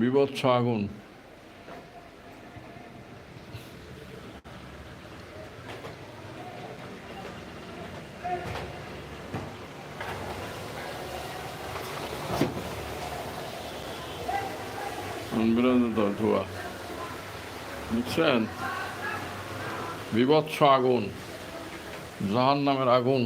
বিভৎস আগুন ধোয়া। বুঝছেন? বিভৎস আগুন জাহান নামের আগুন।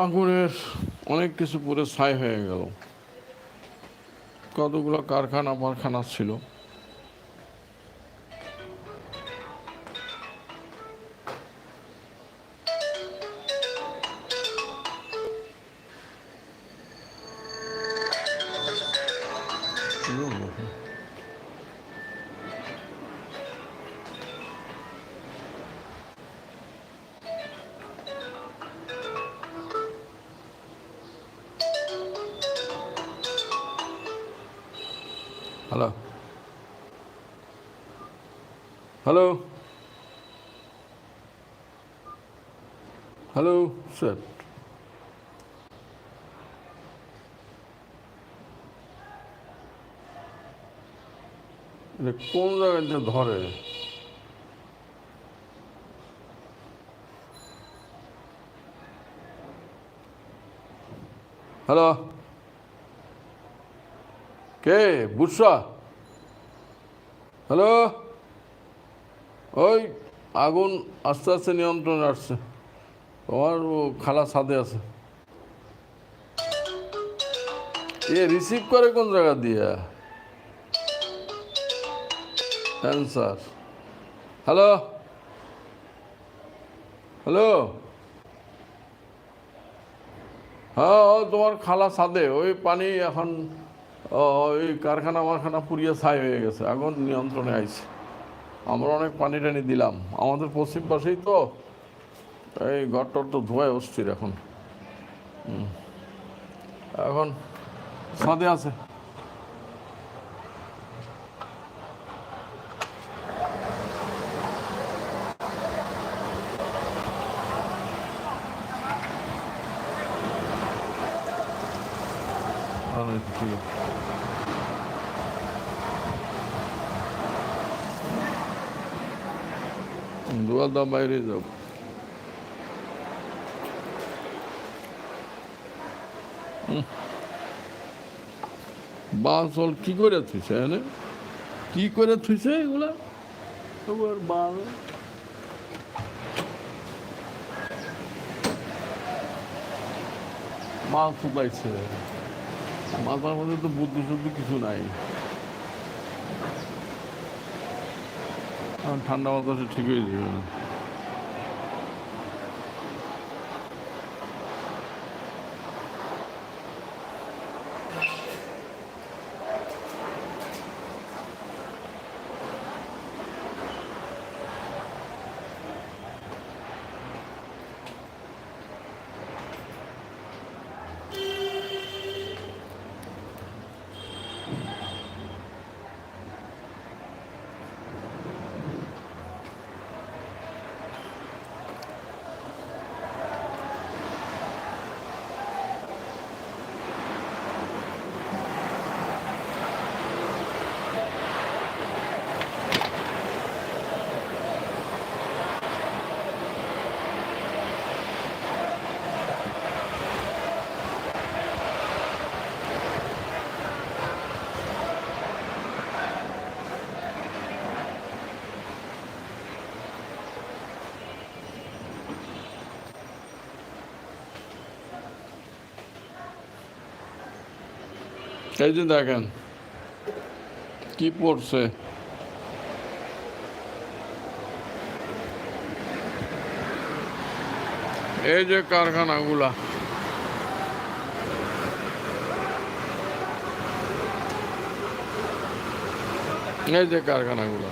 আগুনের অনেক কিছু পুরো ছাই হয়ে গেল। কতগুলো কারখানা বারখানা ছিল। হ্যালো হ্যালো হ্যালো স্যার কোন জায়গাতে ধরে? হ্যালো কে? বুসরা? হ্যালো? ওই আগুন আস্তে আস্তে নিয়ন্ত্রণে আসছে। তোমার ও খালা ছাদে আছে। এ রিসিভ করে কোন জায়গা দিয়া? Answer hello? হ্যালো? হ্যাঁ তোমার খালা ছাদে। ওই পানি এখন ওই কারখানা মারখানা পুড়িয়ে ছাই হয়ে গেছে আগুন নিয়ন্ত্রণে আইছে। আমরা অনেক পানি টানি দিলাম আমাদের পশ্চিম পাশেই তো এই ঘরটর তো ধোয়ায় অস্থির এখন। এখন ছাদে আছে। আরে, ঠিক দোয়া দা বাইরে বাঁশল কি করে থুইছে এনে কি করে থুইছে এগুলা সবার বাঁশ মাছ শুকাইছে মাথার মধ্যে তো বুদ্ধি শুদ্ধি কিছু নাই এখন ঠান্ডা বাতাসে ঠিক হয়ে যাবে না এই যে দেখেন, কি পড়ছে? এই যে কারখানাগুলা। এই যে কারখানাগুলো।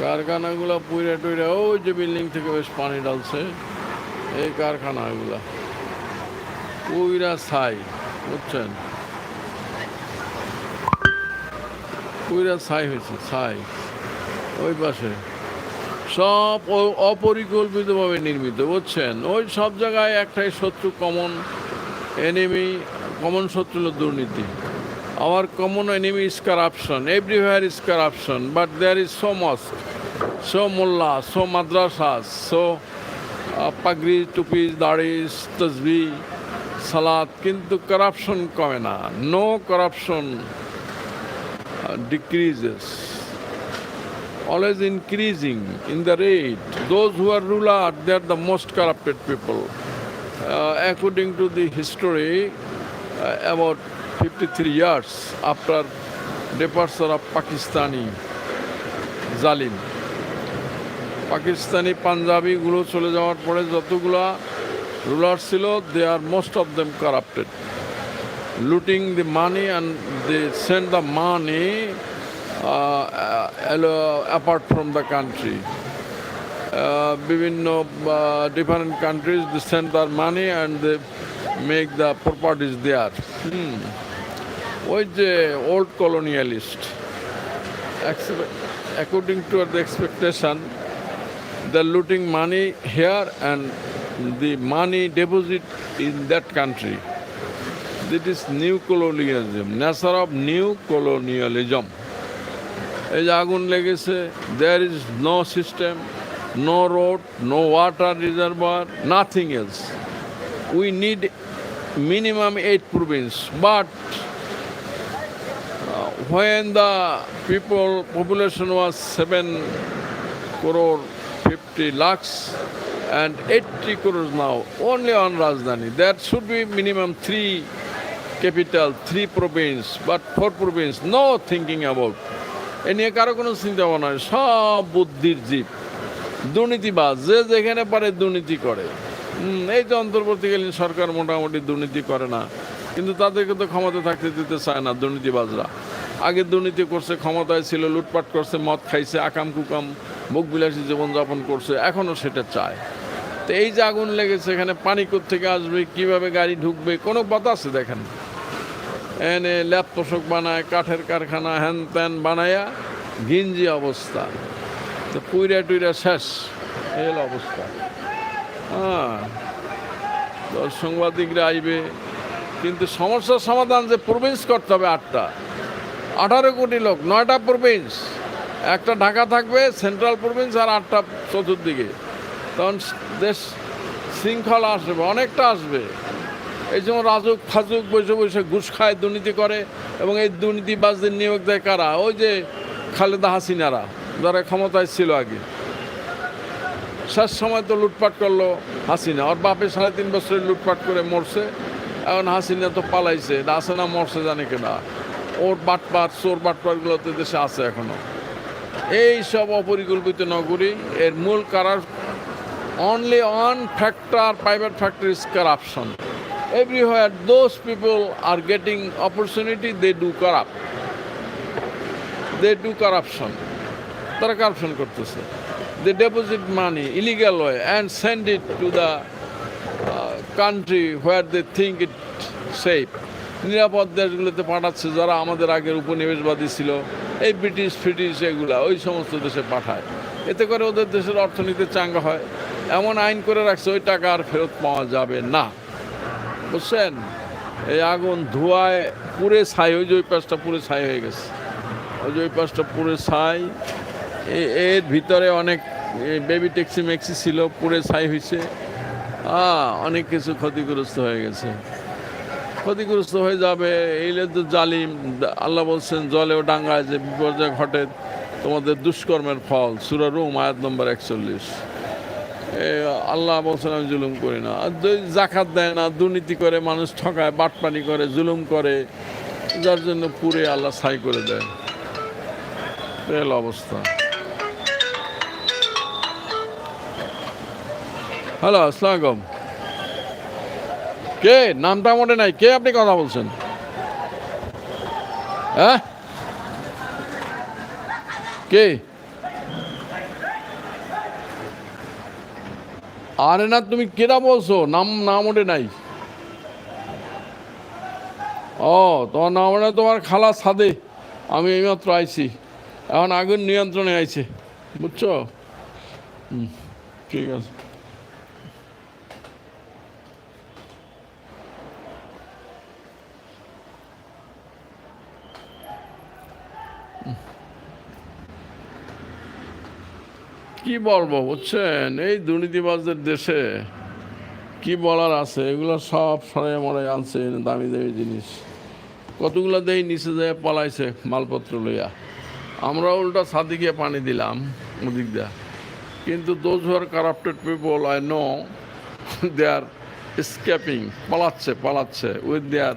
কারখানাগুলো পুইরা টুইরা, ওই যে বিল্ডিং থেকে বেশ পানি ডালছে এই কারখানাগুলা। পুইরা ছাই, বুঝছেন? কুইরা ছাই হয়েছে, ছাই। ওই পাশে। সব অপরিকল্পিতভাবে নির্মিত, বুঝছেন? ওই সব জায়গায় একটাই শত্রু কমন এনিমি কমন শত্রু হলো দুর্নীতি। আমার common enemy is corruption everywhere is corruption but there is so mosque so mullah so madrasas so পাগরি টুপি দাড়ি তসবি সালাদ কিন্তু করাপশন কমে না। No corruption decreases always increasing in the rate those who are ruler they are the most corrupted people uh, according to the history uh, about 53 years after departure of Pakistani জালিম পাকিস্তানি পাঞ্জাবিগুলো চলে যাওয়ার পরে যতগুলা ruler ছিল they are most of them corrupted Looting the money and they send the money apart from the country বিভিন্ন different countries they send their money and they make the properties there ওই যে old colonialist according to the expectation, they're looting money here and the money deposit in that country. That is new colonialism, nature of new colonialism. এই যে আগুন লেগেছে there is no system no road no water reservoir nothing else we need minimum eight province but when the people population was 7 crore 50 lakhs and 80 crores now only on Rajdhani there should be minimum three capital, three province, but four province, no thinking about. এ নিয়ে কারও কোনো চিন্তা ভাবনা সব বুদ্ধির জীব। দুর্নীতিবাজ, যে যেখানে পারে দুর্নীতি করে। এই যে অন্তর্বর্তীকালীন সরকার মোটামুটি দুর্নীতি করে না। কিন্তু তাদেরকে তো ক্ষমতা থাকতে দিতে চায় না দুর্নীতিবাজরা। আগে দুর্নীতি করছে, ক্ষমতায় ছিল, লুটপাট করছে, মদ খাইছে, আকাম কুকাম মুখবিলাসী জীবনযাপন করছে এখনও সেটা চায়। তো এই যে আগুন লেগেছে, এখানে পানি থেকে আসবে, কীভাবে গাড়ি ঢুকবে, কোনো আছে দেখেন? এনে ল্যাপ তোষক বানায়, কাঠের কারখানা, হ্যান ত্যান বানায়া, গিঞ্জি অবস্থা। তো পুইরা টুইরা শেষ, এই অবস্থা। হ্যাঁ সাংবাদিকরা আইবে, কিন্তু সমস্যার সমাধান যে প্রভিন্স করতে হবে আটটা। আঠারো কোটি লোক, নয়টা প্রভিন্স একটা ঢাকা থাকবে সেন্ট্রাল প্রভিন্স আর আটটা চতুর্দিকে। তখন দেশ শৃঙ্খলা আসবে, অনেকটা আসবে। এই যেমন রাজুক ফাজুক বসে বসে ঘুষ খায়, দুর্নীতি করে এবং এই দুর্নীতিবাজদের নিয়োগ দেয় কারা? ওই যে খালেদা হাসিনারা, যারা ক্ষমতায় ছিল আগে। শেষ সময় তো লুটপাট করল হাসিনা। ওর বাপে সাড়ে তিন বছরে লুটপাট করে মরছে, এখন হাসিনা তো পালাইছে। আছে না মরছে জানে কেনা? ওর বাটপাট চোর বাটপাটগুলো তো দেশে আছে এখনও। এই সব অপরিকল্পিত নগরী, এর মূল কারার only one factor private factor is corruption. Everywhere those people are getting opportunity, they do corrupt. They do corruption. তারা কারাপশন করতেছে। They deposit money illegal way and send it to the country where they think it safe নিরাপদ দেশগুলোতে পাঠাচ্ছে যারা আমাদের আগের উপনিবেশবাদী ছিল। এই ব্রিটিশ ফ্রিটিশ এগুলা ওই সমস্ত দেশে পাঠায়। এতে করে ওদের দেশের অর্থনীতি চাঙ্গা হয়। এমন আইন করে রাখছে ওই টাকা আর ফেরত পাওয়া যাবে না। বুঝছেন এই আগুন ধোঁয়ায় পুরে ছাই, ওই যে ওই পাশটা পুরে ছাই হয়ে গেছে। ওই যে ওই পাশটা পুরে ছাই এর ভিতরে অনেক বেবি ট্যাক্সি ম্যাক্সি ছিল পুরে ছাই হয়েছে হ্যাঁ অনেক কিছু ক্ষতিগ্রস্ত হয়ে গেছে। ক্ষতিগ্রস্ত হয়ে যাবে এইলে তো জালিম। আল্লাহ বলছেন জলেও ডাঙ্গায় যে বিপর্যয় ঘটে, তোমাদের দুষ্কর্মের ফল। সুরা রুম, আয়াত নম্বর একচল্লিশ। আল্লাহ বলছেন, আমি জুলুম করি না। আর জাকাত দেয় না, দুর্নীতি করে, মানুষ ঠকায়, বাটপানি করে, জুলুম করে, যার জন্য পুরে আল্লাহ ছাই করে দেয়। রেল অবস্থা। হ্যালো আসসালাম কে? নামটা মনে নাই। কে আপনি কথা বলছেন? হ্যাঁ? কে? আরে না, তুমি কেরা বলছো? নাম নাম ওঠে নাই। ও, তোমার নাম ওঠে তোমার খালা সাদে। আমি এইমাত্র আইছি। এখন আগুন নিয়ন্ত্রণে আইছে। বুঝছ? হুম, ঠিক আছে। কি বলব, বুঝছেন? এই দুর্নীতিবাজদের দেশে কি বলার আছে? এগুলো সব সরে মরে আনছে দামি দামি জিনিস। কতগুলো দেই নিচে যায় পলাইছে মালপত্র লইয়া। আমরা উল্টা গিয়ে পানি দিলাম ওদিক দিয়া। কিন্তু those who are corrupted people I know they are escaping পালাচ্ছে পালাচ্ছে with their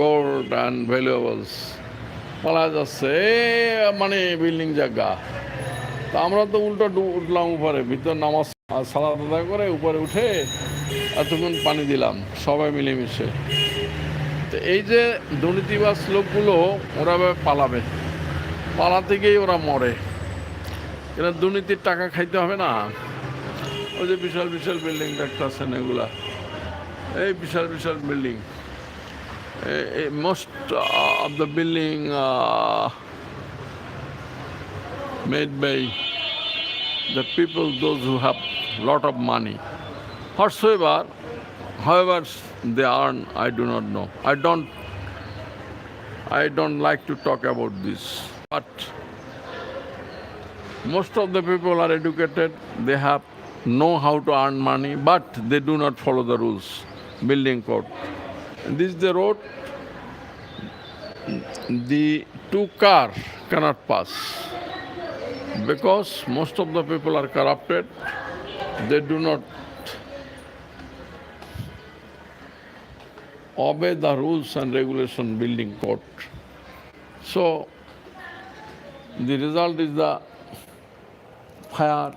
gold and valuables পালা যাচ্ছে মানে বিল্ডিং জায়গা। তা আমরা তো উল্টো উঠলাম উপরে, ভিতর নামাজ সালাদ আদায় করে উপরে উঠে এতক্ষণ পানি দিলাম, সবাই মিলেমিশে। তো এই যে দুর্নীতিবাজ লোকগুলো, ওরা পালাবে। পালা থেকেই ওরা মরে। এরা দুর্নীতির টাকা খাইতে হবে না। ওই যে বিশাল বিশাল বিল্ডিং দেখতেছেন এগুলা। এই বিশাল বিশাল building. Most of the building made by the people, those who have lot of money. Whatsoever, however they earn, I do not know. I don't, I don't like to talk about this. But most of the people are educated. They have know how to earn money, but they do not follow the rules. Building code. This is the road. The two car cannot pass because most of the people are corrupted they do not obey the rules and regulation building code. So the result is the fire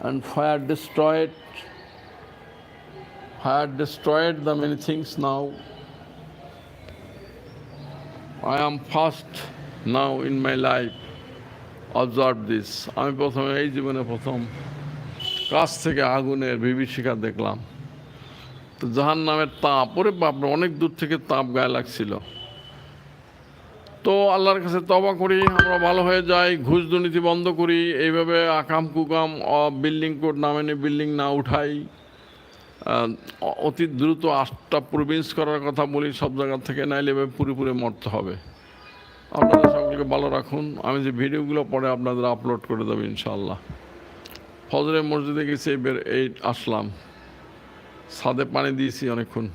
and fire destroyed fire destroyed the many things now. I am first now in my life observe this আমি প্রথমে এই জীবনে প্রথম কাছ থেকে আগুনের বিভীষিকা দেখলাম। তো জাহান নামের তাপ, ওরে বাপরে, অনেক দূর থেকে তাপ গায়ে লাগছিল। তো আল্লাহর কাছে তবা করি, আমরা ভালো হয়ে যাই, ঘুষ দুর্নীতি বন্ধ করি, এইভাবে আকাম কুকাম বিল্ডিং কোড না মেনে বিল্ডিং না উঠাই। অতি দ্রুত আটটা প্রভিন্স করার কথা বলি, সব জায়গা থেকে নাইলে এভাবে পুরোপুরি মরতে হবে। আপনারা সকলকে ভালো রাখুন। আমি যে ভিডিওগুলো পরে আপনাদের আপলোড করে দেবো ইনশাল্লাহ ফজরে মসজিদে গেছি এই আসলাম। ছাদে পানি দিয়েছি অনেকক্ষণ।